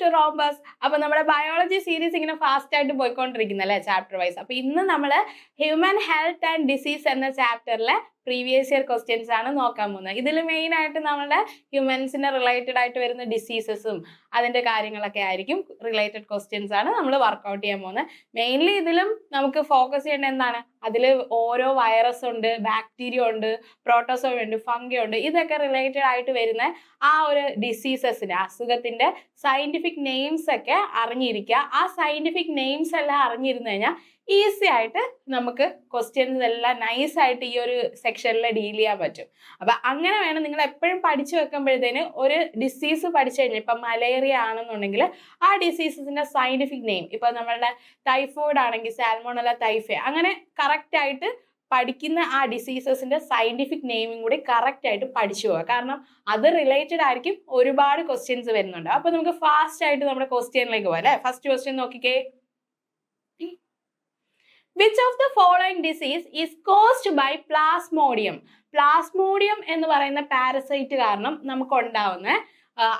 To rhombus അപ്പൊ നമ്മുടെ biology series ഇങ്ങനെ ഫാസ്റ്റ് ആയിട്ട് പോയിക്കൊണ്ടിരിക്കുന്നല്ലേ ചാപ്റ്റർ വൈസ് അപ്പൊ ഇന്ന് നമ്മൾ ഹ്യൂമൻ ഹെൽത്ത് ആൻഡ് ഡിസീസ് എന്ന ചാപ്റ്ററിലെ പ്രീവിയസ് ഇയർ ക്വസ്റ്റ്യൻസ് ആണ് നോക്കാൻ പോകുന്നത്. ഇതിൽ മെയിൻ ആയിട്ട് നമ്മുടെ ഹ്യൂമൻസിന് റിലേറ്റഡ് ആയിട്ട് വരുന്ന ഡിസീസസും അതിന്റെ കാര്യങ്ങളൊക്കെ ആയിരിക്കും റിലേറ്റഡ് ക്വസ്റ്റ്യൻസ് ആണ് നമ്മൾ വർക്ക്ഔട്ട് ചെയ്യാൻ പോകുന്നത്. മെയിൻലി ഇതിലും നമുക്ക് ഫോക്കസ് ചെയ്യേണ്ട എന്താണ്? അതിൽ ഓരോ വൈറസ് ഉണ്ട് ബാക്ടീരിയ ഉണ്ട് പ്രോട്ടോസോ ഉണ്ട് ഫംഗി ഉണ്ട്. ഇതൊക്കെ റിലേറ്റഡ് ആയിട്ട് വരുന്ന ആ ഒരു ഡിസീസസിന്റെ അസുഖത്തിന്റെ സയന്റിഫിക് നെയിംസ് ഒക്കെ അറിഞ്ഞിരിക്കുക. ആ സയന്റിഫിക് നെയിംസ് എല്ലാം അറിഞ്ഞിരുന്നു കഴിഞ്ഞാൽ ഈസി ആയിട്ട് നമുക്ക് ക്വസ്റ്റ്യൻസ് എല്ലാം നൈസ് ആയിട്ട് ഈ ഒരു സെക്ഷനിൽ ഡീൽ ചെയ്യാൻ പറ്റും. അപ്പൊ അങ്ങനെ വേണം നിങ്ങൾ എപ്പോഴും പഠിച്ചു വെക്കുമ്പോഴത്തേന് ഒരു ഡിസീസ് പഠിച്ചു കഴിഞ്ഞാൽ ഇപ്പൊ മലേറിയ ആണെന്നുണ്ടെങ്കിൽ ആ ഡിസീസസിന്റെ സയന്റിഫിക് നെയിം ഇപ്പൊ നമ്മളുടെ ടൈഫോയിഡ് ആണെങ്കിൽ സാൽമോണല ടൈഫെ അങ്ങനെ കറക്റ്റ് ആയിട്ട് പഠിക്കുന്ന ആ ഡിസീസസിന്റെ സയന്റിഫിക് നെയിമും കൂടി കറക്റ്റ് ആയിട്ട് പഠിച്ചു പോവുക കാരണം അത് റിലേറ്റഡ് ആയിരിക്കും ഒരുപാട് ക്വസ്റ്റ്യൻസ് വരുന്നുണ്ട്. അപ്പൊ നമുക്ക് ഫാസ്റ്റ് ആയിട്ട് നമ്മുടെ ക്വസ്റ്റ്യനിലേക്ക് പോകാം അല്ലെ? ഫസ്റ്റ് ക്വസ്റ്റ്യൻ നോക്കിക്കേ. Which of the following disease is caused by plasmodium plasmodium എന്ന് പറയുന്ന പാരസൈറ്റ് കാരണം നമുക്ക് ഉണ്ടാവുന്ന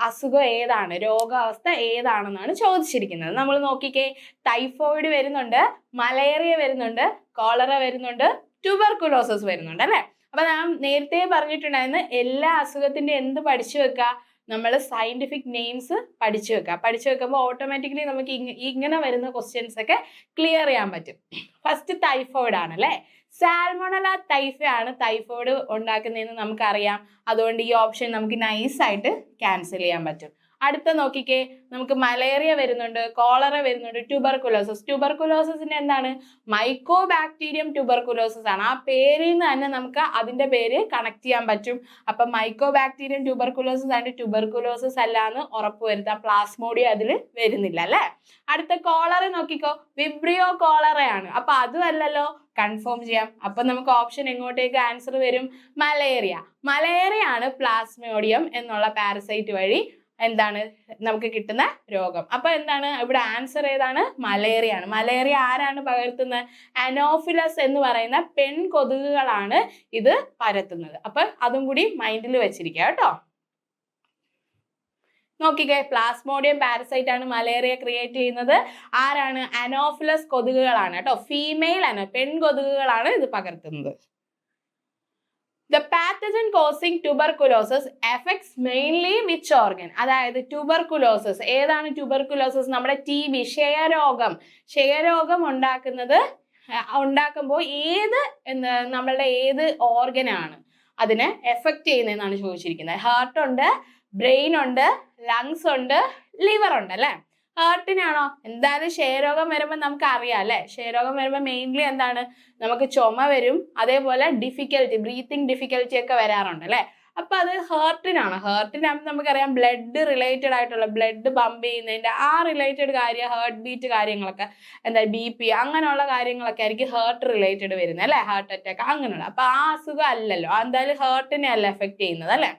അസുഖം ഏതാണ്? രോഗാവസ്ഥ ഏതാണെന്നാണ് ചോദിച്ചിരിക്കുന്നത്. നമ്മൾ നോക്കിക്കേ. ടൈഫോയിഡ് വരുന്നുണ്ട് മലേറിയ വരുന്നുണ്ട് കോളറ വരുന്നുണ്ട് ട്യൂബർകുലോസസ് വരുന്നുണ്ട് അല്ലേ? അപ്പൊ നാം നേരത്തെ പറഞ്ഞിട്ടുണ്ടായിരുന്നു എല്ലാ അസുഖത്തിന്റെ എന്ത് പഠിച്ചു വെക്കുക നമ്മൾ സയന്റിഫിക് നെയിംസ് പഠിച്ചു വെക്കുക പഠിച്ചു വെക്കുമ്പോൾ ഓട്ടോമാറ്റിക്കലി നമുക്ക് ഇങ്ങനെ വരുന്ന ക്വസ്റ്റ്യൻസ് ഒക്കെ ക്ലിയർ ചെയ്യാൻ പറ്റും. ഫസ്റ്റ് ടൈഫോയിഡ് ആണ് അല്ലേ സാൽമോണല ആണ് ടൈഫോയിഡ് ഉണ്ടാക്കുന്നതെന്ന് നമുക്കറിയാം. അതുകൊണ്ട് ഈ ഓപ്ഷൻ നമുക്ക് നൈസായിട്ട് ക്യാൻസൽ ചെയ്യാൻ പറ്റും. അടുത്ത നോക്കിക്കേ നമുക്ക് മലേറിയ വരുന്നുണ്ട് കോളറ വരുന്നുണ്ട് ട്യൂബർകുലോസസ് ട്യൂബർകുലോസസിന്റെ എന്താണ്? മൈക്കോ ബാക്ടീരിയം ട്യൂബർകുലോസസ് ആണ്. ആ പേരിൽ നിന്ന് തന്നെ നമുക്ക് അതിന്റെ പേര് കണക്ട് ചെയ്യാൻ പറ്റും. അപ്പൊ മൈക്കോ ബാക്ടീരിയം ട്യൂബർകുലോസസ് ആൻഡ് ട്യൂബർകുലോസസ് അല്ല എന്ന് ഉറപ്പുവരുത്താം പ്ലാസ്മോഡിയം അതിൽ വരുന്നില്ല അല്ലേ? അടുത്ത കോളറ നോക്കിക്കോ. വിബ്രിയോ കോളറയാണ് അപ്പൊ അതുമല്ലല്ലോ കൺഫേം ചെയ്യാം. അപ്പൊ നമുക്ക് ഓപ്ഷൻ എങ്ങോട്ടേക്ക് ആൻസർ വരും? മലേറിയ മലേറിയ ആണ് പ്ലാസ്മോഡിയം എന്നുള്ള പാരസൈറ്റ് വഴി എന്താണ് നമുക്ക് കിട്ടുന്ന രോഗം. അപ്പൊ എന്താണ്? ഇവിടെ ആൻസർ ഏതാണ്? മലേറിയ ആണ്. മലേറിയ ആരാണ് പകർത്തുന്നത്? അനോഫിലസ് എന്ന് പറയുന്ന പെൺ കൊതുകുകളാണ് ഇത് പരത്തുന്നത്. അപ്പൊ അതും കൂടി മൈൻഡിൽ വെച്ചിരിക്കുക കേട്ടോ. നോക്കിക്കേ പ്ലാസ്മോഡിയം പാരസൈറ്റ് ആണ് മലേറിയ ക്രിയേറ്റ് ചെയ്യുന്നത്. ആരാണ്? അനോഫിലസ് കൊതുകുകളാണ് കേട്ടോ. ഫീമെയിൽ ആണ് പെൺ കൊതുകുകളാണ് ഇത് പകർത്തുന്നത്. The pathogen causing tuberculosis affects mainly which organ അതായത് ട്യൂബർകുലോസസ് ഏതാണ് ട്യൂബർകുലോസസ് നമ്മുടെ ടി ബി ക്ഷയരോഗം. ക്ഷയരോഗം ഉണ്ടാക്കുന്നത് ഉണ്ടാക്കുമ്പോൾ ഏത് നമ്മളുടെ ഏത് ഓർഗനാണ് അതിനെ എഫക്റ്റ് ചെയ്യുന്നതെന്നാണ് ചോദിച്ചിരിക്കുന്നത്. ഹാർട്ട് ഉണ്ട് ബ്രെയിൻ ഉണ്ട് ലങ്സ് ഉണ്ട് ലിവർ ഉണ്ട് അല്ലേ? ഹാർട്ടിനാണോ എന്തായാലും ക്ഷയരോഗം വരുമ്പോൾ നമുക്ക് അറിയാം അല്ലേ? ക്ഷയരോഗം വരുമ്പോൾ മെയിൻലി എന്താണ്? നമുക്ക് ചുമ വരും അതേപോലെ ഡിഫിക്കൽറ്റി ബ്രീത്തിങ് ഡിഫിക്കൽറ്റി ഒക്കെ വരാറുണ്ട് അല്ലേ? അപ്പൊ അത് ഹേർട്ടിനാണ്? ഹേർട്ടിനാകുമ്പോൾ നമുക്കറിയാം ബ്ലഡ് റിലേറ്റഡ് ആയിട്ടുള്ള ബ്ലഡ് പമ്പ് ചെയ്യുന്നതിന്റെ ആ റിലേറ്റഡ് കാര്യം ഹേർട്ട് ബീറ്റ് കാര്യങ്ങളൊക്കെ എന്താ ബി പി അങ്ങനെയുള്ള കാര്യങ്ങളൊക്കെ ആയിരിക്കും ഹേർട്ട് റിലേറ്റഡ് വരുന്നത് അല്ലേ? ഹാർട്ട് അറ്റാക്ക് അങ്ങനെയുള്ള. അപ്പൊ ആ അസുഖം അല്ലല്ലോ. എന്തായാലും ഹേർട്ടിനെ അല്ല എഫക്ട് ചെയ്യുന്നത് അല്ലേ?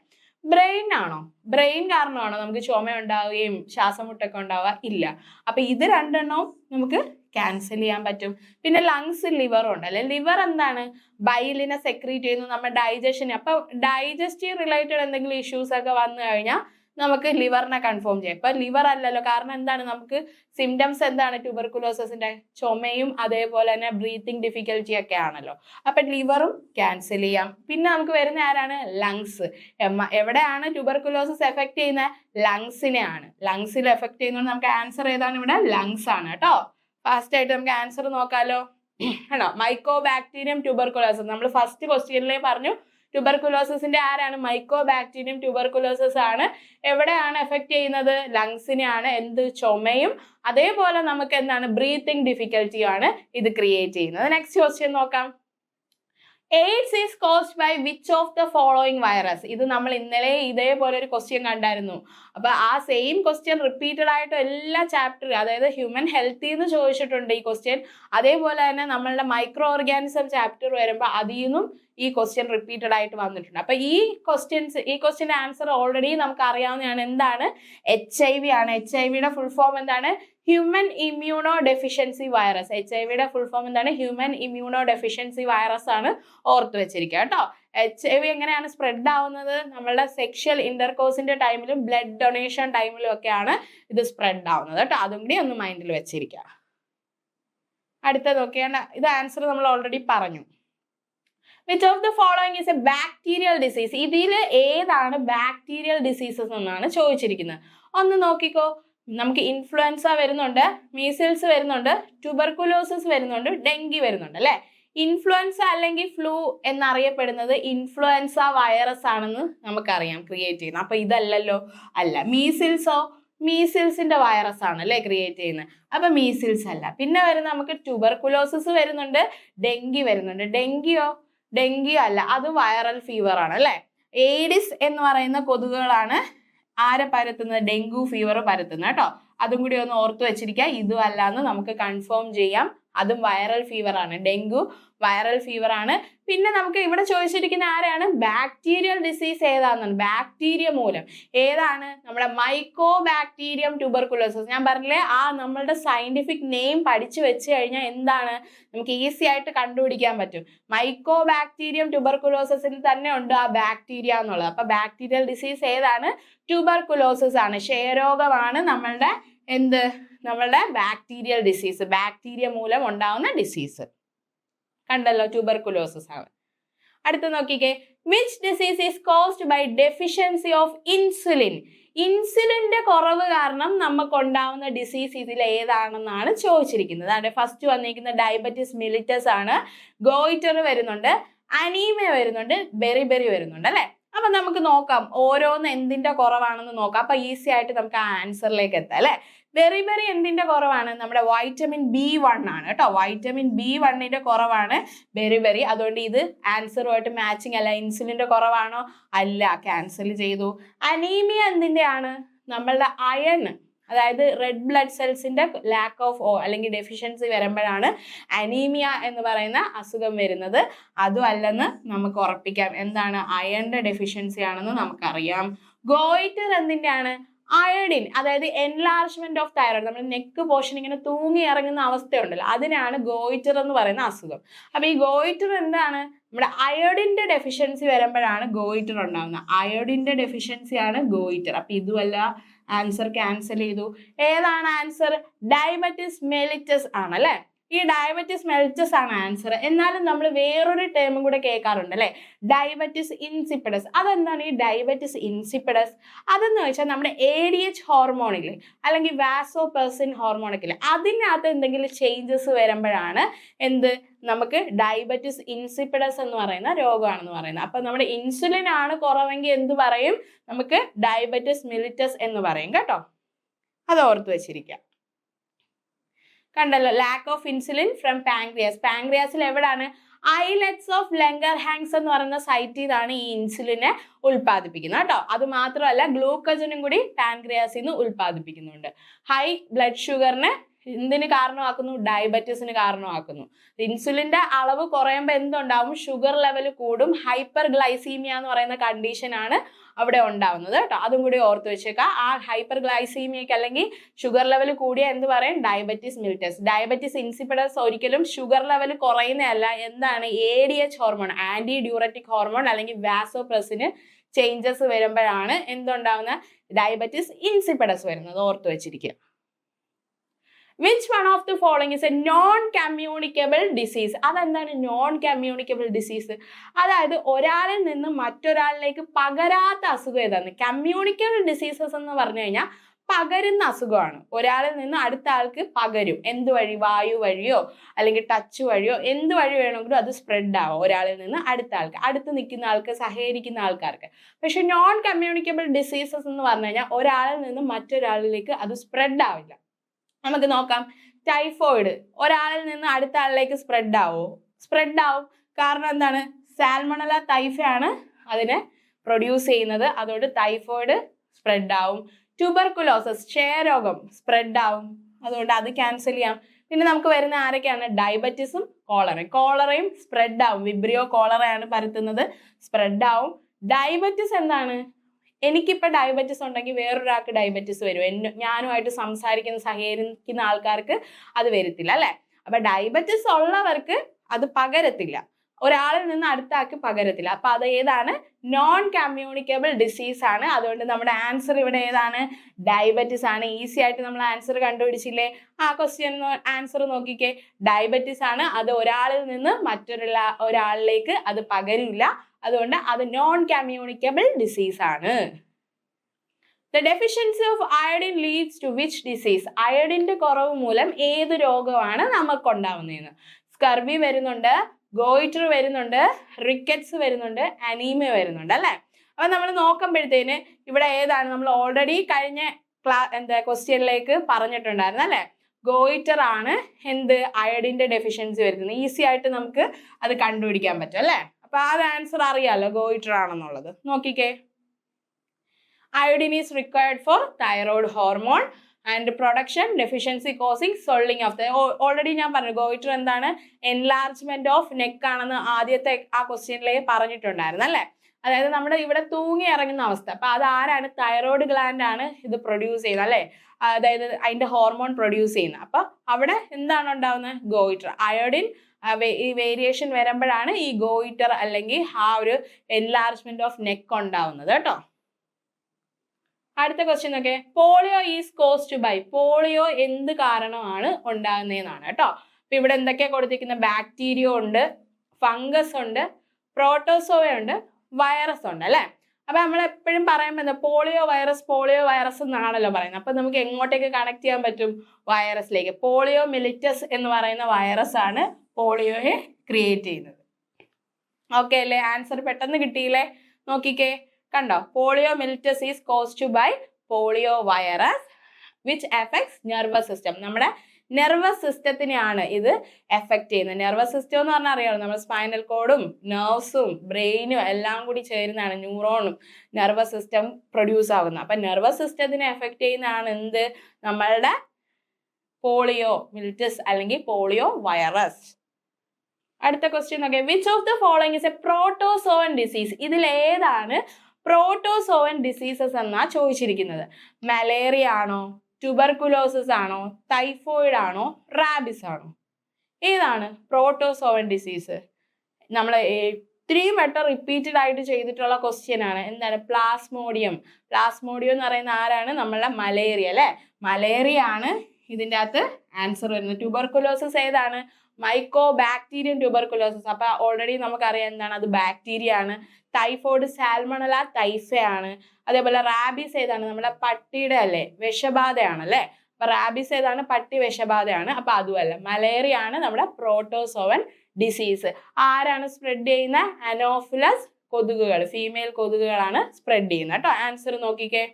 ബ്രെയിൻ ആണോ? ബ്രെയിൻ കാരണമാണോ നമുക്ക് ചുമ ഉണ്ടാവുകയും ശ്വാസമുട്ടൊക്കെ ഉണ്ടാവുക? ഇല്ല. അപ്പൊ ഇത് രണ്ടെണ്ണവും നമുക്ക് ക്യാൻസൽ ചെയ്യാൻ പറ്റും. പിന്നെ ലങ്സ് ലിവറും ഉണ്ട്. അല്ലെ? ലിവർ എന്താണ്? ബൈലിനെ സെക്രീറ്റ് ചെയ്യുന്നു. നമ്മുടെ ഡൈജഷൻ അപ്പൊ ഡൈജസ്റ്റീവ് റിലേറ്റഡ് എന്തെങ്കിലും ഇഷ്യൂസ് ഒക്കെ വന്നു കഴിഞ്ഞാൽ നമുക്ക് ലിവറിനെ കൺഫേം ചെയ്യാം. ഇപ്പൊ ലിവർ അല്ലല്ലോ. കാരണം എന്താണ്? നമുക്ക് സിംറ്റംസ് എന്താണ്? ട്യൂബർകുലോസിന്റെ ചുമയും അതേപോലെ തന്നെ ബ്രീത്തിങ് ഡിഫിക്കൽറ്റി ഒക്കെ ആണല്ലോ. അപ്പൊ ലിവറും ക്യാൻസൽ ചെയ്യാം. പിന്നെ നമുക്ക് വരുന്ന ആരാണ്? ലങ്സ് എവിടെയാണ് ട്യൂബർകുലോസിസ് എഫക്ട് ചെയ്യുന്നത് ലങ്സിനെ ആണ്. ലങ്സിൽ എഫക്ട് ചെയ്യുന്നത് നമുക്ക് ആൻസർ ഏതാണ്? ഇവിടെ ലങ്സ് ആണ് കേട്ടോ. ഫാസ്റ്റ് ആയിട്ട് നമുക്ക് ആൻസർ നോക്കാലോ. ആണോ? മൈക്കോ ബാക്ടീരിയം ട്യൂബർകുലോസിസ് നമ്മൾ ഫസ്റ്റ് ക്വസ്റ്റ്യനിലേ പറഞ്ഞു ട്യൂബർകുലോസിന്റെ ആരാണ്? മൈക്കോ ബാക്ടീരിയം ട്യൂബർകുലോസിസ് ആണ് എവിടെയാണ് എഫക്ട് ചെയ്യുന്നത്? ലങ്സിനെയാണ് എന്ത്? ചുമയും. അതേപോലെ നമുക്ക് എന്താണ്? ബ്രീത്തിങ് ഡിഫിക്കൽറ്റിയും ആണ് ഇത് ക്രിയേറ്റ് ചെയ്യുന്നത്. നെക്സ്റ്റ് ക്വസ്റ്റ്യൻ നോക്കാം. AIDS is caused by which of the following virus ഇത് നമ്മൾ ഇന്നലെ ഇതേപോലെ ഒരു ക്വസ്റ്റ്യൻ കണ്ടായിരുന്നു. അപ്പൊ ആ സെയിം ക്വസ്റ്റ്യൻ റിപ്പീറ്റഡ് ആയിട്ട് എല്ലാ ചാപ്റ്റർ അതായത് ഹ്യൂമൻ ഹെൽത്തിൽ നിന്ന് ചോദിച്ചിട്ടുണ്ട് ഈ ക്വസ്റ്റ്യൻ അതേപോലെ തന്നെ നമ്മളുടെ മൈക്രോ ഓർഗാനിസം ചാപ്റ്റർ വരുമ്പോൾ അതിൽ നിന്നും ഈ ക്വസ്റ്റ്യൻ റിപ്പീറ്റഡ് ആയിട്ട് വന്നിട്ടുണ്ട്. അപ്പൊ ഈ ക്വസ്റ്റ്യൻസ് ഈ ക്വസ്റ്റ്യൻ ആൻസർ ഓൾറെഡി നമുക്ക് അറിയാവുന്നതാണ് എന്താണ്? എച്ച് ഐ വി ആണ്. എച്ച് ഐ വിയുടെ ഫുൾ ഫോം എന്താണ്? Human immunodeficiency virus H I വിയുടെ ഫുൾ ഫോം എന്താണ്? ഹ്യൂമൻ ഇമ്മ്യൂണോ ഡെഫിഷ്യൻസി വൈറസ് ആണ് ഓർത്ത് വെച്ചിരിക്കുക കേട്ടോ. എച്ച് ഐ വി എങ്ങനെയാണ് സ്പ്രെഡ് ആവുന്നത്? നമ്മളുടെ സെക്ഷൽ ഇന്റർകോഴ്സിന്റെ ടൈമിലും ബ്ലഡ് ഡൊണേഷൻ ടൈമിലും ഒക്കെയാണ് ഇത് സ്പ്രെഡ് ആവുന്നത് കേട്ടോ. അതും കൂടി ഒന്ന് മൈൻഡിൽ വെച്ചിരിക്കുക. അടുത്ത നോക്കിയാണ്ട് ഇത് ആൻസർ നമ്മൾ ഓൾറെഡി പറഞ്ഞു. Which of the following is a bacterial disease ഇതിൽ ഏതാണ് ബാക്ടീരിയൽ ഡിസീസസ് എന്നാണ് ചോദിച്ചിരിക്കുന്നത്. ഒന്ന് നോക്കിക്കോ. നമുക്ക് ഇൻഫ്ലുവൻസ വരുന്നുണ്ട് മീസിൽസ് വരുന്നുണ്ട് ട്യൂബർകുലോസിസ് വരുന്നുണ്ട് ഡെങ്കി വരുന്നുണ്ട് അല്ലേ? ഇൻഫ്ലുവൻസ അല്ലെങ്കിൽ ഫ്ലൂ എന്നറിയപ്പെടുന്നത് ഇൻഫ്ലുവൻസ വൈറസ് ആണെന്ന് നമുക്കറിയാം ക്രിയേറ്റ് ചെയ്യുന്നത്. അപ്പൊ ഇതല്ലല്ലോ. അല്ല മീസിൽസോ മീസിൽസിന്റെ വൈറസ് ആണ് അല്ലേ ക്രിയേറ്റ് ചെയ്യുന്നത്. അപ്പൊ മീസിൽസ് അല്ല. പിന്നെ വരുന്ന നമുക്ക് ട്യൂബർകുലോസിസ് വരുന്നുണ്ട് ഡെങ്കി വരുന്നുണ്ട്. ഡെങ്കിയോ ഡെങ്കി അല്ല അത് വൈറൽ ഫീവർ ആണ് അല്ലേ? എയ്ഡിസ് എന്ന് പറയുന്ന കൊതുകുകളാണ് ആരെ പരത്തുന്നത്? ഡെങ്കു ഫീവർ പരത്തുന്നത് കേട്ടോ. അതും കൂടി ഒന്ന് ഓർത്ത് വെച്ചിരിക്കുക. ഇതും അല്ലാന്ന് നമുക്ക് കൺഫേം ചെയ്യാം. അതും വൈറൽ ഫീവർ ആണ്. ഡെങ്കു വൈറൽ ഫീവർ ആണ്. പിന്നെ നമുക്ക് ഇവിടെ ചോദിച്ചിരിക്കുന്ന ആരാണ്? Bacterial disease ഏതാണെന്നാണ്. ബാക്ടീരിയ മൂലം. ഏതാണ്? നമ്മുടെ മൈക്കോ ബാക്ടീരിയം ട്യൂബർകുലോസിസ് ഞാൻ പറഞ്ഞില്ലേ ആ നമ്മളുടെ സയന്റിഫിക് നെയിം പഠിച്ചു വെച്ച് കഴിഞ്ഞാൽ എന്താണ്? നമുക്ക് ഈസി ആയിട്ട് കണ്ടുപിടിക്കാൻ പറ്റും. മൈക്കോ ബാക്ടീരിയം ട്യൂബർകുലോസിസിൽ തന്നെ ഉണ്ട് ആ ബാക്ടീരിയ എന്നുള്ളത്. അപ്പൊ ബാക്ടീരിയൽ ഡിസീസ് ഏതാണ്? ട്യൂബർകുലോസിസ് ആണ്. ക്ഷയരോഗമാണ് നമ്മളുടെ എന്ത്? നമ്മളുടെ ബാക്ടീരിയൽ ഡിസീസ് ബാക്ടീരിയ മൂലം ഉണ്ടാവുന്ന ഡിസീസ് കണ്ടല്ലോ ട്യൂബർകുലോസിസ് ആണ്. അടുത്ത നോക്കിക്കേ. Which disease is caused by deficiency of insulin ഇൻസുലിന്റെ കുറവ് കാരണം നമുക്ക് ഉണ്ടാവുന്ന ഡിസീസ് ഇതിൽ ഏതാണെന്നാണ് ചോദിച്ചിരിക്കുന്നത്. അതെ ഫസ്റ്റ് വന്നിരിക്കുന്ന ഡയബറ്റിസ് മിലിറ്റസ് ആണ്. ഗോയിറ്റർ വരുന്നുണ്ട്. അനീമിയ വരുന്നുണ്ട്. ബെറിബെറി ബെറി വരുന്നുണ്ട് അല്ലെ? അപ്പൊ നമുക്ക് നോക്കാം ഓരോന്ന് എന്തിന്റെ കുറവാണെന്ന് നോക്കാം. അപ്പൊ ഈസി ആയിട്ട് നമുക്ക് ആ ആൻസറിലേക്ക് എത്താം അല്ലെ? ബെറി എന്തിന്റെ കുറവാണ്? നമ്മുടെ വൈറ്റമിൻ ബി വൺ ആണ് കേട്ടോ. വൈറ്റമിൻ ബി വണ്ണിന്റെ കുറവാണ്. ബെറി അതുകൊണ്ട് ഇത് ആൻസറുമായിട്ട് മാച്ചിങ് അല്ല. ഇൻസുലിന്റെ കുറവാണോ? അല്ല. ക്യാൻസൽ ചെയ്തു. അനീമിയ എന്തിന്റെയാണ് നമ്മളുടെ അയൺ അതായത് റെഡ് ബ്ലഡ് സെൽസിന്റെ ലാക്ക് ഓഫ് ഓ അല്ലെങ്കിൽ ഡെഫിഷ്യൻസി വരുമ്പോഴാണ് അനീമിയ എന്ന് പറയുന്ന അസുഖം വരുന്നത്. അതും അല്ലെന്ന് നമുക്ക് ഉറപ്പിക്കാം. എന്താണ്? അയണിന്റെ ഡെഫിഷ്യൻസി ആണെന്ന് നമുക്കറിയാം. ഗോയിറ്റർ എന്തിന്റെയാണ് അയഡിൻ അതായത് എൻലാർജ്മെന്റ് ഓഫ് തൈറോയിഡ് നമ്മുടെ നെക്ക് പോർഷൻ ഇങ്ങനെ തൂങ്ങി ഇറങ്ങുന്ന അവസ്ഥയുണ്ടല്ലോ. അതിനാണ് ഗോയിറ്റർ എന്ന് പറയുന്ന അസുഖം. അപ്പൊ ഈ ഗോയിറ്റർ എന്താണ്? നമ്മുടെ അയോഡിന്റെ ഡെഫിഷ്യൻസി വരുമ്പോഴാണ് ഗോയിറ്റർ ഉണ്ടാകുന്നത് അയോഡിന്റെ ഡെഫിഷ്യൻസി ആണ് ഗോയിറ്റർ അപ്പൊ ഇതുമല്ല ആൻസർ ക്യാൻസൽ ചെയ്തു. ഏതാണ് ആൻസർ ഡയബറ്റിസ് മെലിറ്റസ് ആണല്ലേ? ഈ ഡയബറ്റിസ് മെൽറ്റസ് ആണ് ആൻസർ എന്നാലും നമ്മൾ വേറൊരു ടേമും കൂടെ കേൾക്കാറുണ്ട് അല്ലേ? ഡയബറ്റിസ് ഇൻസിപ്പിഡസ് അതെന്താണ് ഈ ഡയബറ്റിസ് ഇൻസിപ്പിഡസ് അതെന്ന് വെച്ചാൽ നമ്മുടെ എ ഡി എച്ച് ഹോർമോണില്ലേ അല്ലെങ്കിൽ വാസോ പെർസിൻ ഹോർമോണൊക്കെ അതിനകത്ത് എന്തെങ്കിലും ചേഞ്ചസ് വരുമ്പോഴാണ് എന്ത്? നമുക്ക് ഡയബറ്റിസ് ഇൻസിപ്പിഡസ് എന്ന് പറയുന്ന രോഗമാണെന്ന് പറയുന്നത്. അപ്പൊ നമ്മുടെ ഇൻസുലിൻ ആണ് കുറവെങ്കിൽ എന്ത് പറയും? നമുക്ക് ഡയബറ്റിസ് മിലിറ്റസ് എന്ന് പറയും കേട്ടോ. അത് ഓർത്ത് വെച്ചിരിക്കുക കണ്ടല്ലോ lack of insulin from pancreas പാങ്ക്രിയാസിൽ എവിടാണ്? ഐലറ്റ്സ് ഓഫ് ലെങ്കർ ഹാങ്സ് എന്ന് പറയുന്ന സൈറ്റിൽ നിന്നാണ് ഈ ഇൻസുലിനെ ഉൽപ്പാദിപ്പിക്കുന്നത് കേട്ടോ. അത് മാത്രമല്ല ഗ്ലൂക്കോജനും കൂടി പാൻക്രിയാസിൽ നിന്ന് ഉൽപ്പാദിപ്പിക്കുന്നുണ്ട്. ഹൈ ബ്ലഡ് ഷുഗറിന് എന്തിന് കാരണമാക്കുന്നു? ഡയബറ്റീസിന് കാരണമാക്കുന്നു. ഇൻസുലിന്റെ അളവ് കുറയുമ്പോൾ എന്തുണ്ടാവും? ഷുഗർ ലെവൽ കൂടും. ഹൈപ്പർ ഗ്ലൈസീമിയ എന്ന് പറയുന്ന കണ്ടീഷനാണ് അവിടെ ഉണ്ടാവുന്നത് കേട്ടോ. അതും കൂടി ഓർത്ത് വെച്ചേക്കാം. ആ ഹൈപ്പർ ഗ്ലൈസീമിയക്ക് അല്ലെങ്കിൽ ഷുഗർ ലെവൽ കൂടിയ എന്ത് പറയും? ഡയബറ്റീസ് മിൽറ്റസ് ഡയബറ്റീസ് ഇൻസിപ്പിഡസ് ഒരിക്കലും ഷുഗർ ലെവൽ കുറയുന്നതല്ല. എന്താണ്? A D H hormone antidiuretic hormone അല്ലെങ്കിൽ വാസോപ്രസിന് ചേഞ്ചസ് വരുമ്പോഴാണ് എന്തുണ്ടാവുന്ന ഡയബറ്റീസ് ഇൻസിപ്പിഡസ് വരുന്നത്. ഓർത്ത് വെച്ചിരിക്കുക. Which one of the following is a non communicable disease അതെന്താണ് നോൺ കമ്മ്യൂണിക്കബിൾ ഡിസീസ് അതായത് ഒരാളിൽ നിന്ന് മറ്റൊരാളിലേക്ക് പകരാത്ത അസുഖം ഏതാണ്? കമ്മ്യൂണിക്കബിൾ ഡിസീസസ് എന്ന് പറഞ്ഞു കഴിഞ്ഞാൽ പകരുന്ന അസുഖമാണ്. ഒരാളിൽ നിന്ന് അടുത്ത ആൾക്ക് പകരും. എന്ത് വഴി? വായു വഴിയോ? അല്ലെങ്കിൽ ടച്ച് വഴിയോ? എന്ത് വഴി വേണമെങ്കിലും അത് സ്പ്രെഡ് ആവും ഒരാളിൽ നിന്ന് അടുത്ത ആൾക്ക്. അടുത്ത് നിൽക്കുന്ന ആൾക്ക് സഹകരിക്കുന്ന ആൾക്കാർക്ക്. പക്ഷെ നോൺ കമ്മ്യൂണിക്കബിൾ ഡിസീസസ് എന്ന് പറഞ്ഞു കഴിഞ്ഞാൽ ഒരാളിൽ നിന്ന് മറ്റൊരാളിലേക്ക് അത് സ്പ്രെഡ് ആവില്ല. നമുക്ക് നോക്കാം. ടൈഫോയിഡ് ഒരാളിൽ നിന്ന് അടുത്ത ആളിലേക്ക് സ്പ്രെഡ് ആവോ? സ്പ്രെഡ് ആവും. കാരണം എന്താണ്? സാൽമണല തൈഫയാണ് അതിനെ പ്രൊഡ്യൂസ് ചെയ്യുന്നത്. അതുകൊണ്ട് ടൈഫോയിഡ് സ്പ്രെഡ് ആവും. ട്യൂബർകുലോസസ് ക്ഷയരോഗം സ്പ്രെഡ് ആവും. അതുകൊണ്ട് അത് ക്യാൻസൽ ചെയ്യാം. പിന്നെ നമുക്ക് വരുന്ന ആരൊക്കെയാണ്? ഡയബറ്റിസും കോളറയും കോളറയും സ്പ്രെഡ് ആവും. വിബ്രിയോ കോളറയാണ് പരത്തുന്നത്. സ്പ്രെഡ് ആവും. ഡയബറ്റിസ് എന്താണ്? എനിക്കിപ്പോൾ ഡയബറ്റിസ് ഉണ്ടെങ്കിൽ വേറൊരാൾക്ക് ഡയബറ്റിസ് വരും. എന്നെ ഞാനുമായിട്ട് സംസാരിക്കുന്ന സഹകരിക്കുന്ന ആൾക്കാർക്ക് അത് വരത്തില്ല അല്ലേ? അപ്പം ഡയബറ്റിസ് ഉള്ളവർക്ക് അത് പകരത്തില്ല. ഒരാളിൽ നിന്ന് അടുത്ത ആൾക്ക് പകരത്തില്ല. അപ്പൊ അത് ഏതാണ്? നോൺ കമ്മ്യൂണിക്കബിൾ ഡിസീസ് ആണ്. അതുകൊണ്ട് നമ്മുടെ ആൻസർ ഇവിടെ ഏതാണ്? ഡയബറ്റിസ് ആണ്. ഈസി ആയിട്ട് നമ്മൾ ആൻസർ കണ്ടുപിടിച്ചില്ലേ? ആ ക്വസ്റ്റ്യൻ ആൻസർ നോക്കിക്കേ. ഡയബറ്റിസ് ആണ്. അത് ഒരാളിൽ നിന്ന് മറ്റൊരു ഒരാളിലേക്ക് അത് പകരില്ല. അതുകൊണ്ട് അത് നോൺ കമ്മ്യൂണിക്കബിൾ ഡിസീസ് ആണ് the deficiency of iodine leads to which disease അയഡിന്റെ കുറവ് മൂലം ഏത് രോഗമാണ് നമുക്ക് ഉണ്ടാവുന്നതെന്ന് സ്കർബി വരുന്നുണ്ട് ഗോയിറ്റർ വരുന്നുണ്ട് റിക്കറ്റ്സ് വരുന്നുണ്ട് അനീമിയ വരുന്നുണ്ട് അല്ലേ? അപ്പൊ നമ്മൾ നോക്കുമ്പോഴത്തേന് ഇവിടെ ഏതാണ്? നമ്മൾ ഓൾറെഡി കഴിഞ്ഞ ക്ലാ എന്താ ക്വസ്റ്റ്യനിലേക്ക് പറഞ്ഞിട്ടുണ്ടായിരുന്നു അല്ലേ? ഗോയിറ്റർ ആണ് എന്ത്? അയഡിന്റെ ഡെഫിഷ്യൻസി വരുന്നത്. ഈസി ആയിട്ട് നമുക്ക് അത് കണ്ടുപിടിക്കാൻ പറ്റും അല്ലേ? അപ്പൊ ആ ആൻസർ അറിയാലോ ഗോയിറ്റർ ആണെന്നുള്ളത് നോക്കിക്കേ. Iodine is required for thyroid hormone and production deficiency causing swelling of the already ഞാൻ പറഞ്ഞു ഗോയിറ്റർ എന്താണ്? എൻലാർജ്മെന്റ് ഓഫ് നെക്ക് ആണെന്ന് ആദ്യത്തെ ആ ക്വസ്റ്റ്യനിലെ പറഞ്ഞിട്ടുണ്ടായിരുന്നു അല്ലേ? അതായത് നമ്മുടെ ഇവിടെ തൂങ്ങി ഇറങ്ങുന്ന അവസ്ഥ. അപ്പൊ അത് ആരാണ്? തൈറോയ്ഡ് ഗ്ലാൻഡ് ആണ് ഇത് പ്രൊഡ്യൂസ് ചെയ്യുന്നത് അല്ലേ? അതായത് അതിന്റെ ഹോർമോൺ പ്രൊഡ്യൂസ് ചെയ്യുന്നത്. അപ്പൊ അവിടെ എന്താണ് ഉണ്ടാവുന്നത്? ഗോയിറ്റർ അയോഡിൻ ഈ വേരിയേഷൻ വരുമ്പോഴാണ് ഈ ഗോയിറ്റർ അല്ലെങ്കിൽ ആ ഒരു എൻലാർജ്മെന്റ് ഓഫ് നെക്ക് ഉണ്ടാവുന്നത് കേട്ടോ. അടുത്ത ക്വസ്റ്റ്യൻ നോക്കെ. Polio is caused by polio എന്ത് കാരണമാണ് ഉണ്ടാകുന്നതെന്നാണ് കേട്ടോ. അപ്പൊ ഇവിടെ എന്തൊക്കെയാ കൊടുത്തിരിക്കുന്ന ബാക്ടീരിയ ഉണ്ട് ഫംഗസ് ഉണ്ട് പ്രോട്ടോസോവ ഉണ്ട് വൈറസ് ഉണ്ട് അല്ലെ? അപ്പൊ നമ്മൾ എപ്പോഴും പറയുമ്പോൾ പോളിയോ വൈറസ് പോളിയോ വൈറസ് എന്നാണല്ലോ പറയുന്നത്. അപ്പൊ നമുക്ക് എങ്ങോട്ടേക്ക് കണക്ട് ചെയ്യാൻ പറ്റും? വൈറസിലേക്ക് പോളിയോ മിലിറ്റസ് എന്ന് പറയുന്ന വൈറസ് ആണ് പോളിയോയെ ക്രിയേറ്റ് ചെയ്യുന്നത്. ഓക്കെ അല്ലേ? ആൻസർ പെട്ടെന്ന് കിട്ടിയില്ലേ? നോക്കിക്കേ. കണ്ടോ? Poliomyelitis is caused by polio virus which affects nervous system നമ്മുടെ നെർവസ് സിസ്റ്റത്തിനെയാണ് ഇത് എഫക്റ്റ് ചെയ്യുന്നത്. നെർവസ് സിസ്റ്റം എന്ന് പറഞ്ഞാൽ അറിയാമല്ലോ നമ്മുടെ സ്പൈനൽ കോഡും നെർവ്സും ബ്രെയിനും എല്ലാം കൂടി ചേരുന്നതാണ് ന്യൂറോണും നെർവസ് സിസ്റ്റം പ്രൊഡ്യൂസ് ആകുന്നത് അപ്പം നെർവസ് സിസ്റ്റത്തിനെ എഫക്റ്റ് ചെയ്യുന്നതാണ് എന്ത്? നമ്മളുടെ പോളിയോ മിലിറ്റസ് അല്ലെങ്കിൽ പോളിയോ വൈറസ് അടുത്ത ക്വസ്റ്റ്യൻ നോക്കിയാൽ which of the following is a protozoan disease ഇതിൽ ഏതാണ് പ്രോട്ടോസോവൻ ഡിസീസസ് എന്നാ ചോദിച്ചിരിക്കുന്നത്? മലേറിയ ആണോ? ട്യൂബർകുലോസിസ് ആണോ? ടൈഫോയിഡ് ആണോ? റാബിസ് ആണോ? ഏതാണ് പ്രോട്ടോസോവൻ ഡിസീസ് നമ്മൾ ഇത്രയും വട്ടം റിപ്പീറ്റഡ് ആയിട്ട് ചെയ്തിട്ടുള്ള ക്വസ്റ്റ്യൻ ആണ്. എന്താണ്? പ്ലാസ്മോഡിയം പ്ലാസ്മോഡിയം എന്ന് പറയുന്ന ആരാണ്? നമ്മളുടെ മലേറിയ അല്ലേ? മലേറിയ ആണ് ഇതിന്റെ അകത്ത് ആൻസർ വരുന്നത് ട്യൂബർകുലോസിസ് ഏതാണ്? മൈക്കോ ബാക്ടീരിയൻ ട്യൂബർകുലോസിസ് അപ്പം ഓൾറെഡി നമുക്കറിയാം എന്താണ്? അത് ബാക്ടീരിയ ആണ്. ടൈഫോയിഡ് സാൽമണല ടൈഫ ആണ്. അതേപോലെ റാബീസ് ഏതാണ്? നമ്മുടെ പട്ടിയുടെ അല്ലേ? വിഷബാധയാണ് അല്ലേ? അപ്പൊ റാബീസ് ഏതാണ്? പട്ടി വിഷബാധയാണ്. അപ്പം അതുമല്ല. മലേറിയ ആണ് നമ്മുടെ പ്രോട്ടോസോവൻ ഡിസീസ് ആരാണ് സ്പ്രെഡ് ചെയ്യുന്ന? അനോഫിലസ് കൊതുകുകൾ. ഫീമെയിൽ കൊതുകുകളാണ് സ്പ്രെഡ് ചെയ്യുന്നത്. കേട്ടോ. ആൻസർ നോക്കിക്കേ.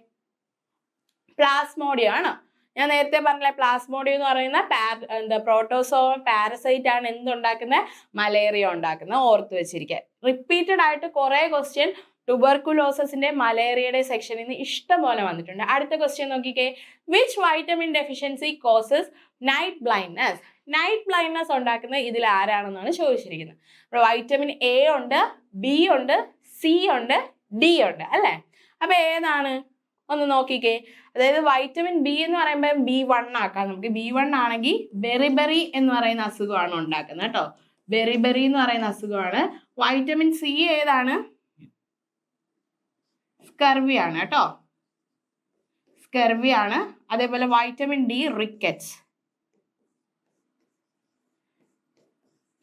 പ്ലാസ്മോഡിയ ആണ്. ഞാൻ നേരത്തെ പറഞ്ഞില്ലേ പ്ലാസ്മോഡിയം എന്ന് പറയുന്ന പാര എന്താ പ്രോട്ടോസോ പാരസൈറ്റ് ആണ് എന്തുണ്ടാക്കുന്നത്? മലേറിയ ഉണ്ടാക്കുന്നത്. ഓർത്ത് വെച്ചിരിക്കുക റിപ്പീറ്റഡ് ആയിട്ട് കുറേ ക്വസ്റ്റ്യൻ ടുബർക്കുലോസസിന്റെ മലേറിയയുടെ സെക്ഷനിൽ നിന്ന് ഇഷ്ടം പോലെ വന്നിട്ടുണ്ട്. അടുത്ത ക്വസ്റ്റ്യൻ നോക്കിക്കേ. Which vitamin deficiency causes night blindness night blindness ഉണ്ടാക്കുന്നത് ഇതിൽ ആരാണെന്നാണ് ചോദിച്ചിരിക്കുന്നത്. വൈറ്റമിൻ എ ഉണ്ട് ബി ഉണ്ട് സി ഉണ്ട് ഡി ഉണ്ട് അല്ലേ? അപ്പൊ ഏതാണ്? ഒന്ന് നോക്കിക്കേ. അതായത് വൈറ്റമിൻ ബി എന്ന് പറയുമ്പോൾ ബി വൺ ആക്കാം. നമുക്ക് ബി വൺ ആണെങ്കിൽ ബെറിബെറി എന്ന് പറയുന്ന അസുഖമാണ് ഉണ്ടാക്കുന്നത് കേട്ടോ. ബെറിബെറി എന്ന് പറയുന്ന അസുഖമാണ്. വൈറ്റമിൻ സി ഏതാണ്? സ്കർവി ആണ് കേട്ടോ. സ്കർവി ആണ്. അതേപോലെ വൈറ്റമിൻ ഡി റിക്കറ്റ്സ്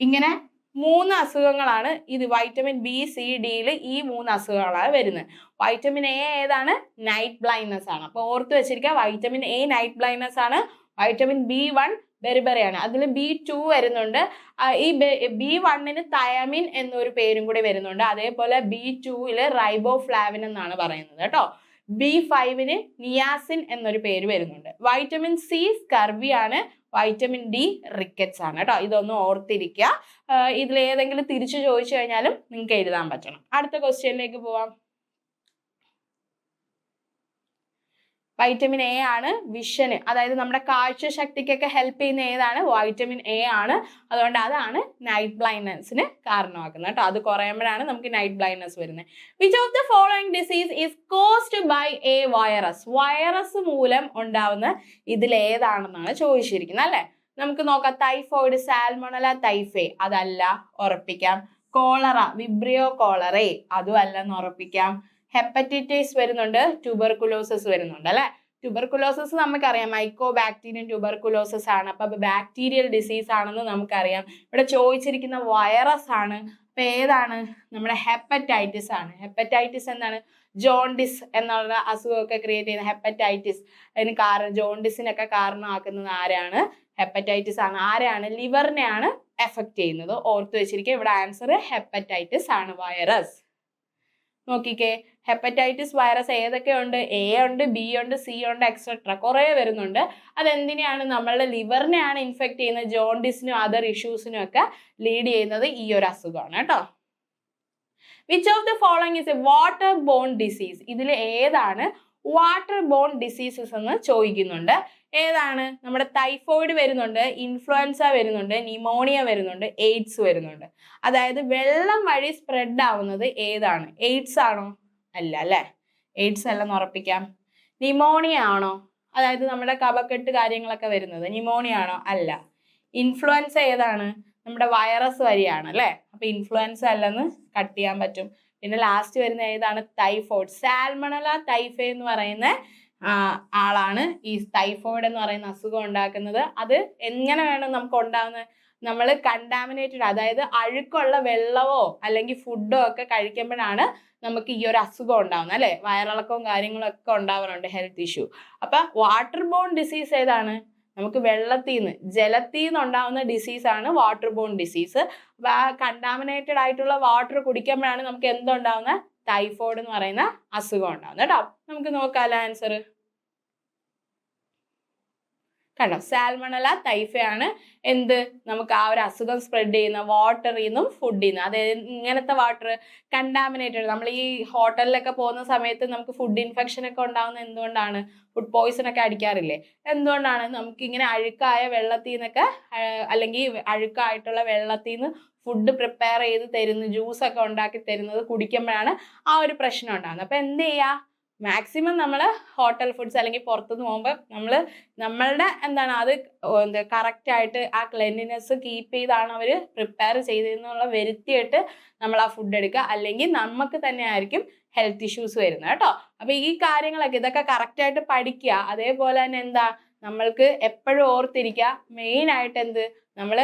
ഇങ്ങനെ മൂന്ന് അസുഖങ്ങളാണ് ഇത് വൈറ്റമിൻ ബി സി ഡിയിൽ ഈ മൂന്ന് അസുഖങ്ങളാണ് വരുന്നത്. വൈറ്റമിൻ എ ഏതാണ്? നൈറ്റ് ബ്ലൈൻഡ്നെസ് ആണ്. അപ്പോൾ ഓർത്ത് വെച്ചിരിക്കുക വൈറ്റമിൻ എ നൈറ്റ് ബ്ലൈൻഡ്നെസ് ആണ്. വൈറ്റമിൻ ബി വൺ ബെറിബെറിയാണ് അതിൽ ബി ടു വരുന്നുണ്ട്. ഈ ബി വണ്ണിന് തയമിൻ എന്നൊരു പേരും കൂടി വരുന്നുണ്ട്. അതേപോലെ ബി ടുവിൽ റൈബോ ഫ്ലാവിൻ എന്നാണ് പറയുന്നത് കേട്ടോ. ബി ഫൈവിന് നിയാസിൻ എന്നൊരു പേര് വരുന്നുണ്ട്. വൈറ്റമിൻ സി ആണ്. വൈറ്റമിൻ ഡി റിക്കറ്റ്സ് ആണ് കേട്ടോ. ഇതൊന്നും ഓർത്തിരിക്കുക. ഇതിൽ ഏതെങ്കിലും തിരിച്ചു ചോദിച്ചു കഴിഞ്ഞാലും നിങ്ങൾക്ക് എഴുതാൻ പറ്റണം. അടുത്ത ക്വസ്റ്റ്യനിലേക്ക് പോവാം. വൈറ്റമിൻ എ ആണ് വിഷന് അതായത് നമ്മുടെ കാഴ്ച ശക്തിക്കൊക്കെ ഹെൽപ്പ് ചെയ്യുന്ന ഏതാണ്? വൈറ്റമിൻ എ ആണ്. അതുകൊണ്ട് അതാണ് നൈറ്റ് ബ്ലൈൻഡ്നെസ്സിന് കാരണമാക്കുന്നത് കേട്ടോ. അത് കുറയുമ്പോഴാണ് നമുക്ക് നൈറ്റ് ബ്ലൈൻഡ്നെസ് വരുന്നത്. Which of the following disease is caused by a virus virus മൂലം ഉണ്ടാവുന്ന ഇതിൽ ഏതാണെന്നാണ് ചോദിച്ചിരിക്കുന്നത് അല്ലേ? നമുക്ക് നോക്കാം. തൈഫോയിഡ് സാൽമണല തൈഫേ അതല്ല ഉറപ്പിക്കാം. കോളറ വിബ്രിയോ കോളറേ അതും അല്ലെന്ന് ഉറപ്പിക്കാം. ഹെപ്പറ്റൈറ്റിസ് വരുന്നുണ്ട് ട്യൂബർകുലോസിസ് വരുന്നുണ്ട് അല്ലെ? ട്യൂബർകുലോസിസ് നമുക്കറിയാം മൈക്കോ ബാക്ടീരിയൻ ട്യൂബർകുലോസിസ് ആണ്. അപ്പൊ ബാക്ടീരിയൽ ഡിസീസ് ആണെന്ന് നമുക്കറിയാം. ഇവിടെ ചോദിച്ചിരിക്കുന്ന വൈറസ് ആണ്. അപ്പൊ ഏതാണ്? നമ്മുടെ ഹെപ്പറ്റൈറ്റിസ് ആണ്. ഹെപ്പറ്റൈറ്റിസ് എന്താണ്? ജോണ്ടിസ് എന്നുള്ള അസുഖമൊക്കെ ക്രിയേറ്റ് ചെയ്യുന്ന ഹെപ്പറ്റൈറ്റിസ് അതിന് കാരണം ജോണ്ടിസിനൊക്കെ കാരണമാക്കുന്നത് ആരാണ്? ഹെപ്പറ്റൈറ്റിസ് ആണ്. ആരാണ്? ലിവറിനെയാണ് എഫക്ട് ചെയ്യുന്നത്. ഓർത്ത് വെച്ചിരിക്കുക ഇവിടെ ആൻസർ ഹെപ്പറ്റൈറ്റിസ് ആണ് വൈറസ് നോക്കിക്കേ. ഹെപ്പറ്റൈറ്റിസ് വൈറസ് ഏതൊക്കെ ഉണ്ട്? എ ഉണ്ട് ബി ഉണ്ട് സി ഉണ്ട് എക്സെട്ര കുറേ വരുന്നുണ്ട്. അതെന്തിനെയാണ്? നമ്മളുടെ ലിവറിനെയാണ് ഇൻഫെക്റ്റ് ചെയ്യുന്നത്. ജോണ്ടിസിനും അതർ ഇഷ്യൂസിനും ഒക്കെ ലീഡ് ചെയ്യുന്നത് ഈ ഒരു അസുഖമാണ് കേട്ടോ. Which of the following is a water borne disease ഇതിൽ ഏതാണ്? വാട്ടർ ബോൺ ഡിസീസസ് എന്ന് ചോദിക്കുന്നുണ്ട്. ഏതാണ്? നമ്മുടെ ടൈഫോയിഡ് വരുന്നുണ്ട് ഇൻഫ്ലുവൻസ വരുന്നുണ്ട് ന്യൂമോണിയ വരുന്നുണ്ട് എയ്ഡ്സ് വരുന്നുണ്ട്. അതായത് വെള്ളം വഴി സ്പ്രെഡ് ആവുന്നത് ഏതാണ്? എയ്ഡ്സ് ആണോ? അല്ല അല്ലേ? എയ്ഡ്സ് അല്ലെന്ന് ഉറപ്പിക്കാം. ന്യൂമോണിയ ആണോ? അതായത് നമ്മുടെ കഫക്കെട്ട് കാര്യങ്ങളൊക്കെ വരുന്നത് ന്യൂമോണിയ ആണോ? അല്ല. ഇൻഫ്ലുവൻസ ഏതാണ്? നമ്മുടെ വൈറസ് വഴിയാണ് അല്ലേ? അപ്പൊ ഇൻഫ്ലുവൻസ അല്ലെന്ന് കട്ട് ചെയ്യാൻ പറ്റും. പിന്നെ ലാസ്റ്റ് വരുന്ന ഏതാണ്? തൈഫോയിഡ് സാൽമണല ടൈഫേ എന്ന് പറയുന്ന ആളാണ് ഈ തൈഫോയിഡ് എന്ന് പറയുന്ന അസുഖം ഉണ്ടാക്കുന്നത്. അത് എങ്ങനെ വേണം നമുക്ക് ഉണ്ടാകുന്നത് നമ്മൾ കണ്ടാമിനേറ്റഡ് അതായത് അഴുക്കുള്ള വെള്ളമോ അല്ലെങ്കിൽ ഫുഡോ ഒക്കെ കഴിക്കുമ്പോഴാണ് നമുക്ക് ഈ ഒരു അസുഖം ഉണ്ടാവുന്നത് അല്ലെ? വയറിളക്കവും കാര്യങ്ങളൊക്കെ ഉണ്ടാവാറുണ്ട് ഹെൽത്ത് ഇഷ്യൂ അപ്പൊ വാട്ടർ ബോൺ ഡിസീസ് ഏതാണ്? നമുക്ക് വെള്ളത്തിൽ നിന്ന് ജലത്തിൽ നിന്ന് ഡിസീസ് ഡിസീസാണ് വാട്ടർ ബോൺ ഡിസീസ് കണ്ടാമിനേറ്റഡ് ആയിട്ടുള്ള വാട്ടർ കുടിക്കുമ്പോഴാണ് നമുക്ക് എന്തുണ്ടാവുന്നത് ടൈഫോയിഡ് എന്ന് പറയുന്ന അസുഖം ഉണ്ടാവുന്നത്. കേട്ടോ? നമുക്ക് നോക്കാമല്ലോ ആൻസർ കണ്ടോ? സാൽമണല തൈഫയാണ് എന്ത്? നമുക്ക് ആ ഒരു അസുഖം സ്പ്രെഡ് ചെയ്യുന്ന വാട്ടറിൽ നിന്നും ഫുഡിൽ നിന്ന് അത് ഇങ്ങനത്തെ വാട്ടർ കണ്ടാമിനേറ്റഡ് നമ്മൾ ഈ ഹോട്ടലിലൊക്കെ പോകുന്ന സമയത്ത് നമുക്ക് ഫുഡ് ഇൻഫെക്ഷൻ ഒക്കെ ഉണ്ടാകുന്ന എന്തുകൊണ്ടാണ്? ഫുഡ് പോയിസൺ ഒക്കെ അടിക്കാറില്ലേ? എന്തുകൊണ്ടാണ് നമുക്ക് ഇങ്ങനെ അഴുക്കായ വെള്ളത്തിൽ നിന്നൊക്കെ അല്ലെങ്കിൽ അഴുക്കായിട്ടുള്ള വെള്ളത്തിൽ നിന്ന് ഫുഡ് പ്രിപ്പയർ ചെയ്ത് തരുന്ന ജ്യൂസ് ഒക്കെ ഉണ്ടാക്കി തരുന്നത് കുടിക്കുമ്പോഴാണ് ആ ഒരു പ്രശ്നം ഉണ്ടാകുന്നത് അപ്പൊ എന്ത് ചെയ്യുക മാക്സിമം നമ്മൾ ഹോട്ടൽ ഫുഡ്സ് അല്ലെങ്കിൽ പുറത്തുനിന്ന് പോകുമ്പോൾ നമ്മൾ നമ്മളുടെ എന്താണ് അത് എന്താ കറക്റ്റായിട്ട് ആ ക്ലെൻലിനെസ് കീപ്പ് ചെയ്താണ് അവർ പ്രിപ്പയർ ചെയ്തതെന്നുള്ള വരുത്തിയിട്ട് നമ്മൾ ആ ഫുഡ് എടുക്കുക. അല്ലെങ്കിൽ നമുക്ക് തന്നെ ആയിരിക്കും ഹെൽത്ത് ഇഷ്യൂസ് വരുന്നത് കേട്ടോ. അപ്പോൾ ഈ കാര്യങ്ങളൊക്കെ ഇതൊക്കെ കറക്റ്റായിട്ട് പഠിക്കുക. അതേപോലെ തന്നെ എന്താ നമ്മൾക്ക് എപ്പോഴും ഓർത്തിരിക്കുക. മെയിൻ ആയിട്ട് എന്ത്? നമ്മൾ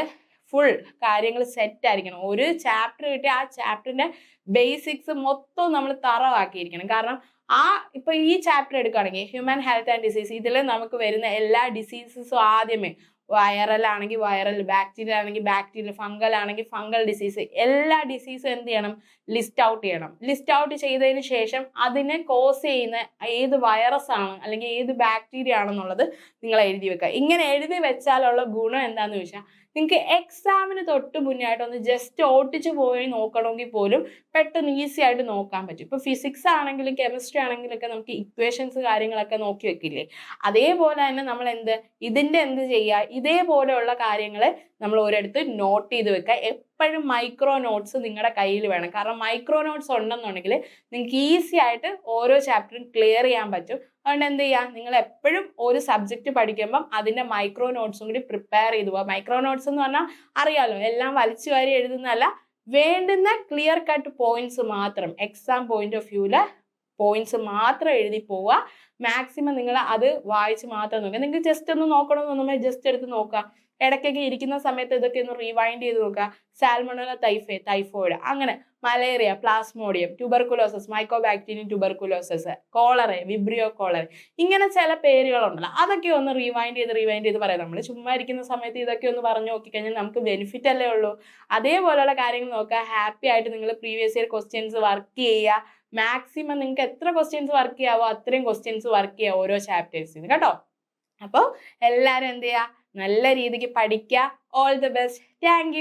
ഫുൾ കാര്യങ്ങൾ സെറ്റ് ആയിരിക്കണം. ഒരു ചാപ്റ്റർ കിട്ടി ആ ചാപ്റ്ററിന്റെ ബേസിക്സ് മൊത്തം നമ്മൾ തറവാക്കിയിരിക്കണം. കാരണം ആ ഇപ്പൊ ഈ ചാപ്റ്റർ എടുക്കുകയാണെങ്കിൽ ഹ്യൂമൻ ഹെൽത്ത് ആൻഡ് ഡിസീസ് ഇതിൽ നമുക്ക് വരുന്ന എല്ലാ ഡിസീസസും ആദ്യമേ വൈറൽ ആണെങ്കിൽ വൈറൽ ബാക്ടീരിയ ആണെങ്കിൽ ബാക്ടീരിയ ഫംഗൽ ആണെങ്കിൽ ഫംഗൽ ഡിസീസ് എല്ലാ ഡിസീസും എന്ത് ചെയ്യണം? ലിസ്റ്റ് ഔട്ട് ചെയ്യണം. ലിസ്റ്റ് ഔട്ട് ചെയ്തതിന് ശേഷം അതിനെ കോസ് ചെയ്യുന്ന ഏത് വൈറസ് ആണ് അല്ലെങ്കിൽ ഏത് ബാക്ടീരിയ ആണെന്നുള്ളത് നിങ്ങൾ എഴുതി വെക്കുക. ഇങ്ങനെ എഴുതി വെച്ചാലുള്ള ഗുണം എന്താണെന്ന് ചോദിച്ചാൽ നിങ്ങൾക്ക് എക്സാമിന് തൊട്ട് മുന്നായിട്ട് ഒന്ന് ജസ്റ്റ് ഓട്ടിച്ച് പോയി നോക്കണമെങ്കിൽ പോലും പെട്ടെന്ന് ഈസി ആയിട്ട് നോക്കാൻ പറ്റും. ഇപ്പൊ ഫിസിക്സ് ആണെങ്കിലും കെമിസ്ട്രി ആണെങ്കിലും ഒക്കെ നമുക്ക് ഇക്വേഷൻസ് കാര്യങ്ങളൊക്കെ നോക്കി വെക്കില്ലേ? അതേപോലെ തന്നെ നമ്മൾ എന്ത്? ഇതിന്റെ എന്ത് ചെയ്യുക? ഇതേപോലെയുള്ള കാര്യങ്ങൾ നമ്മൾ ഒരിടത്ത് നോട്ട് ചെയ്ത് വെക്കുക. എപ്പോഴും മൈക്രോ നോട്ട്സ് നിങ്ങളുടെ കയ്യിൽ വേണം. കാരണം മൈക്രോ നോട്ട്സ് ഉണ്ടെന്നുണ്ടെങ്കിൽ നിങ്ങൾക്ക് ഈസി ആയിട്ട് ഓരോ ചാപ്റ്ററും ക്ലിയർ ചെയ്യാൻ പറ്റും. അതുകൊണ്ട് എന്ത് ചെയ്യുക നിങ്ങൾ എപ്പോഴും ഒരു സബ്ജക്റ്റ് പഠിക്കുമ്പം അതിന്റെ മൈക്രോ നോട്ട്സും കൂടി പ്രിപ്പയർ ചെയ്തു പോവുക മൈക്രോ നോട്ട്സ് എന്ന് പറഞ്ഞാൽ അറിയാമല്ലോ എല്ലാം വലിച്ചു വാരി എഴുതുന്നതല്ല. വേണ്ടുന്ന ക്ലിയർ കട്ട് പോയിന്റ്സ് മാത്രം എക്സാം പോയിന്റ് ഓഫ് വ്യൂവിൽ പോയിന്റ്സ് മാത്രം എഴുതി പോവുക. മാക്സിമം നിങ്ങൾ അത് വായിച്ച് മാത്രം നോക്കുക. നിങ്ങൾക്ക് ജസ്റ്റ് ഒന്ന് നോക്കണമെന്നൊന്നുമേ ജസ്റ്റ് എടുത്ത് നോക്കുക. ഇടയ്ക്കൊക്കെ ഇരിക്കുന്ന സമയത്ത് ഇതൊക്കെ ഒന്ന് റീവൈൻഡ് ചെയ്ത് നോക്കുക. സാൽമണോല തൈഫെ തൈഫോയിഡ് അങ്ങനെ. Malaria plasmodium tuberculosis mycobacterium tuberculosis cholerae vibrio cholerae ഇങ്ങനെ ചില പേരുകളുണ്ടല്ലോ. അതൊക്കെ ഒന്ന് റീവൈൻഡ് ചെയ്ത് റീവൈൻഡ് ചെയ്ത് പറയാം. നമ്മൾ ചുമ്മാ ഇരിക്കുന്ന സമയത്ത് ഇതൊക്കെ ഒന്ന് പറഞ്ഞു നോക്കിക്കഴിഞ്ഞാൽ നമുക്ക് ബെനിഫിറ്റ് അല്ലേ ഉള്ളൂ. അതേപോലെയുള്ള കാര്യങ്ങൾ നോക്കുക. ഹാപ്പി ആയിട്ട് നിങ്ങൾ പ്രീവിയസ് ഇയർ ക്വസ്റ്റ്യൻസ് വർക്ക് ചെയ്യുക. മാക്സിമം നിങ്ങൾക്ക് എത്ര ക്വസ്റ്റ്യൻസ് വർക്ക് ചെയ്യാവോ അത്രയും ക്വസ്റ്റ്യൻസ് വർക്ക് ചെയ്യുക ഓരോ ചാപ്റ്റേഴ്സിന് കേട്ടോ? അപ്പോൾ എല്ലാവരും എന്ത് ചെയ്യുക നല്ല രീതിക്ക് പഠിക്കുക ഓൾ ദി ബെസ്റ്റ് താങ്ക്